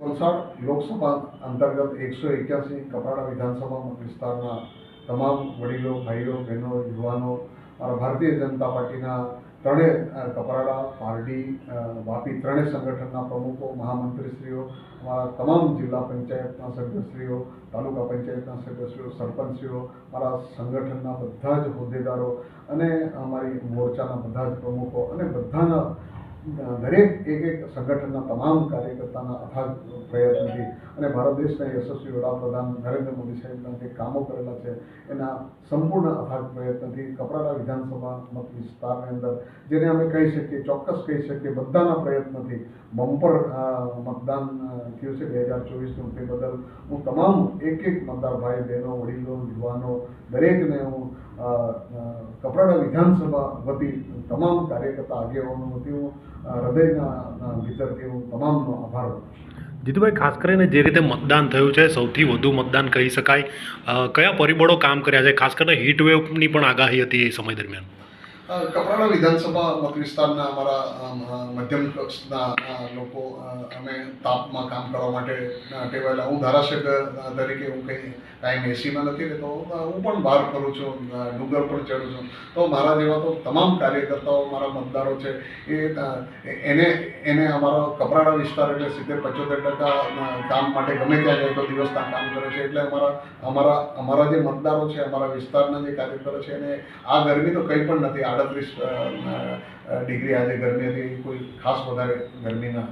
વલસાડ લોકસભા અંતર્ગત એકસો એક્યાસી કપરાડા વિધાનસભા વિસ્તારના તમામ વડીલો, ભાઈઓ, બહેનો, યુવાનો મારા ભારતીય જનતા પાર્ટીના ત્રણેય કપરાડા પારડી વાપી ત્રણેય સંગઠનના પ્રમુખો, મહામંત્રીશ્રીઓ, અમારા તમામ જિલ્લા પંચાયતના સભ્યશ્રીઓ, તાલુકા પંચાયતના સભ્યશ્રીઓ, સરપંચશ્રીઓ મારા સંગઠનના બધા જ હોદ્દેદારો અને અમારી મોરચાના બધા જ પ્રમુખો અને બધાના દરેક એક એક સંગઠનના તમામ કાર્યકર્તાના અથાગ પ્રયત્નથી અને ભારત દેશના યશસ્વી વડાપ્રધાન નરેન્દ્ર મોદી સાહેબના જે કામો કરેલા છે, એના સંપૂર્ણ અથાગ પ્રયત્નથી કપરાડા વિધાનસભા મત વિસ્તારની અંદર, જેને અમે કહી શકીએ, ચોક્કસ કહી શકીએ બધાના પ્રયત્નથી બમ્પર મતદાન થયું છે બે હજાર ચોવીસનું. તે બદલ હું તમામ એક એક મતદાર ભાઈ બહેનો, વડીલો, યુવાનો, દરેકને હું કપરાડા વિધાનસભા વતી તમામ કાર્યકર્તા આગેવાનો વતી હું હૃદયના ભીતરથી હું તમામનો આભાર જીતુભાઈ, ખાસ કરીને જે રીતે મતદાન થયું છે, સૌથી વધુ મતદાન કહી શકાય. કયા પરિબળો કામ કર્યા છે? ખાસ કરીને હીટ વેવની પણ આગાહી હતી એ સમય દરમિયાન. કપરાડા વિધાનસભા વિસ્તારના અમારા મધ્યમ કક્ષના લોકો અમે તાપમાં કામ કરવા માટે ટેવાયેલા. હું ધારાસભ્ય તરીકે હું કંઈ ટાઈમ એસીમાં નથી રહેતો. હું પણ બહાર ફરું છું ડુંગર પણ ચડું છું. તો મારા જેવા તો તમામ કાર્યકર્તાઓ, મારા મતદારો છે, એ એને એને અમારો કપરાડા વિસ્તાર એટલે સિત્તેર પંચોતેર ટકા કામ માટે ગમે ત્યાં જાય તો દિવસના કામ કરે છે. એટલે અમારા અમારા અમારા જે મતદારો છે, અમારા વિસ્તારના જે કાર્યકરો છે, એને આ ગરમી તો કંઈ પણ નથી. આડત્રીસ ડિગ્રી આજે ગરમી હતી કોઈ ખાસ વધારે ગરમી ના.